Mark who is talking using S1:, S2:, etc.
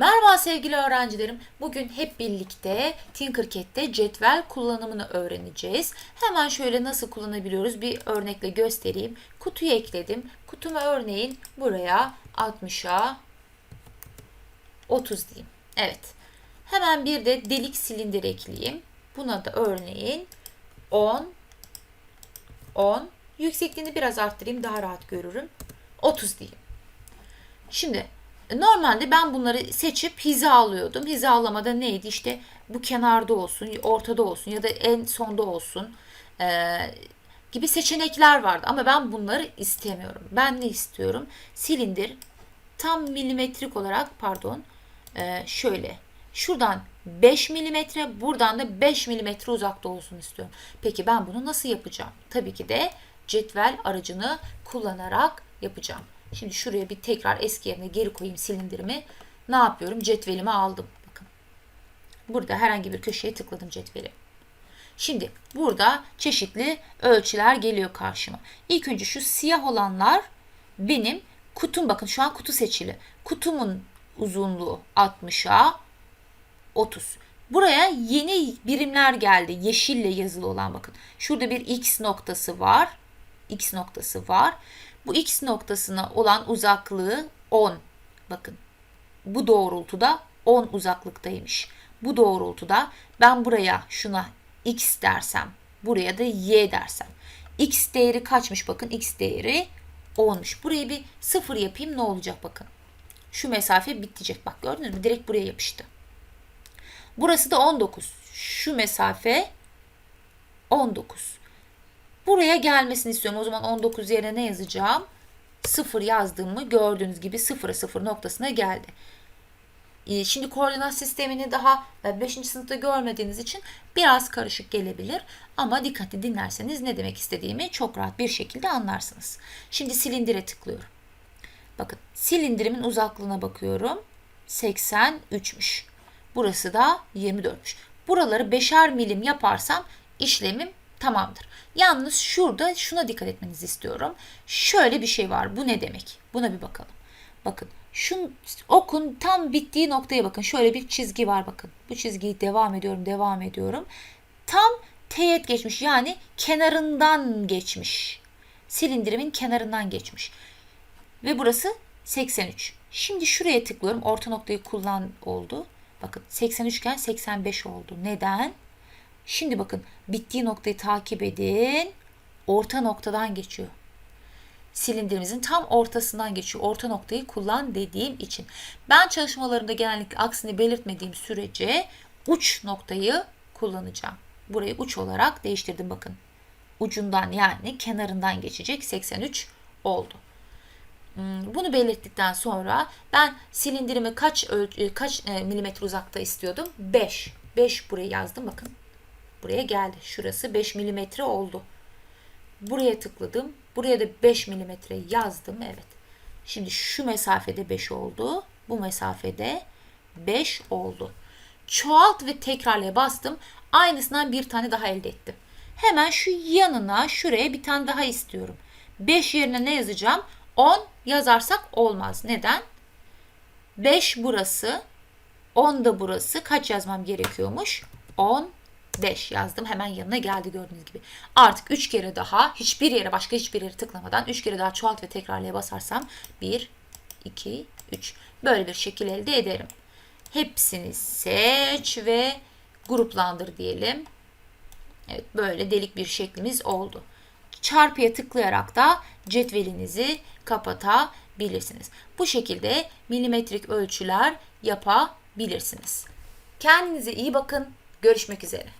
S1: Merhaba sevgili öğrencilerim. Bugün hep birlikte Tinkercad'de cetvel kullanımını öğreneceğiz. Hemen şöyle nasıl kullanabiliyoruz bir örnekle göstereyim. Kutuyu ekledim. Kutuma örneğin buraya 60'a 30 diyeyim. Evet. Hemen bir de delik silindir ekleyeyim. Buna da örneğin 10 10 yüksekliğini biraz arttırayım daha rahat görürüm. 30 diyeyim. Şimdi normalde ben bunları seçip hizalıyordum. Hizalamada neydi? İşte bu kenarda olsun, ortada olsun ya da en sonda olsun ee, gibi seçenekler vardı. Ama ben bunları istemiyorum. Ben ne istiyorum? Silindir tam milimetrik olarak pardon ee, şöyle şuradan 5 milimetre buradan da 5 milimetre uzakta olsun istiyorum. Peki ben bunu nasıl yapacağım? Tabii ki de cetvel aracını kullanarak yapacağım. Şimdi şuraya bir tekrar eski yerine geri koyayım silindirimi. Ne yapıyorum? Cetvelimi aldım. Bakın. Burada herhangi bir köşeye tıkladım cetveli. Şimdi burada çeşitli ölçüler geliyor karşıma. İlk önce şu siyah olanlar benim kutum. Bakın şu an kutu seçili. Kutumun uzunluğu 60'a 30. Buraya yeni birimler geldi. Yeşille yazılı olan bakın. Şurada bir x noktası var. X noktası var. Bu x noktasına olan uzaklığı 10. Bakın. Bu doğrultuda 10 uzaklıktaymış. Bu doğrultuda ben buraya şuna x dersem, buraya da y dersem. x değeri kaçmış bakın x değeri 10'muş. Buraya bir sıfır yapayım ne olacak bakın. Şu mesafe bitecek. Bak gördünüz mü? Direkt buraya yapıştı. Burası da 19. Şu mesafe 19. Buraya gelmesini istiyorum. O zaman 19 yerine ne yazacağım? 0 yazdığımı gördüğünüz gibi 0'a 0 noktasına geldi. Ee, şimdi koordinat sistemini daha 5. sınıfta görmediğiniz için biraz karışık gelebilir. Ama dikkatli dinlerseniz ne demek istediğimi çok rahat bir şekilde anlarsınız. Şimdi silindire tıklıyorum. Bakın silindirimin uzaklığına bakıyorum. 83'müş. Burası da 24'müş. Buraları beşer milim yaparsam işlemim tamamdır. Yalnız şurada şuna dikkat etmenizi istiyorum. Şöyle bir şey var. Bu ne demek? Buna bir bakalım. Bakın şu okun tam bittiği noktaya bakın. Şöyle bir çizgi var bakın. Bu çizgiyi devam ediyorum, devam ediyorum. Tam teğet geçmiş. Yani kenarından geçmiş. Silindirimin kenarından geçmiş. Ve burası 83. Şimdi şuraya tıklıyorum. Orta noktayı kullan oldu. Bakın 83 iken 85 oldu. Neden? Şimdi bakın bittiği noktayı takip edin. Orta noktadan geçiyor. Silindirimizin tam ortasından geçiyor. Orta noktayı kullan dediğim için. Ben çalışmalarımda genellikle aksini belirtmediğim sürece uç noktayı kullanacağım. Burayı uç olarak değiştirdim bakın. Ucundan yani kenarından geçecek 83 oldu. Hmm, bunu belirttikten sonra ben silindirimi kaç kaç e, milimetre uzakta istiyordum? 5. 5 buraya yazdım bakın. Buraya geldi. Şurası 5 milimetre oldu. Buraya tıkladım. Buraya da 5 milimetre yazdım. Evet. Şimdi şu mesafede 5 oldu. Bu mesafede 5 oldu. Çoğalt ve tekrarlaya bastım. Aynısından bir tane daha elde ettim. Hemen şu yanına şuraya bir tane daha istiyorum. 5 yerine ne yazacağım? 10 yazarsak olmaz. Neden? 5 burası. 10 da burası. Kaç yazmam gerekiyormuş? 10 5 yazdım. Hemen yanına geldi gördüğünüz gibi. Artık 3 kere daha hiçbir yere başka hiçbir yere tıklamadan 3 kere daha çoğalt ve tekrarlaya basarsam 1, 2, 3. Böyle bir şekil elde ederim. Hepsini seç ve gruplandır diyelim. Evet böyle delik bir şeklimiz oldu. Çarpıya tıklayarak da cetvelinizi kapatabilirsiniz. Bu şekilde milimetrik ölçüler yapabilirsiniz. Kendinize iyi bakın. Görüşmek üzere.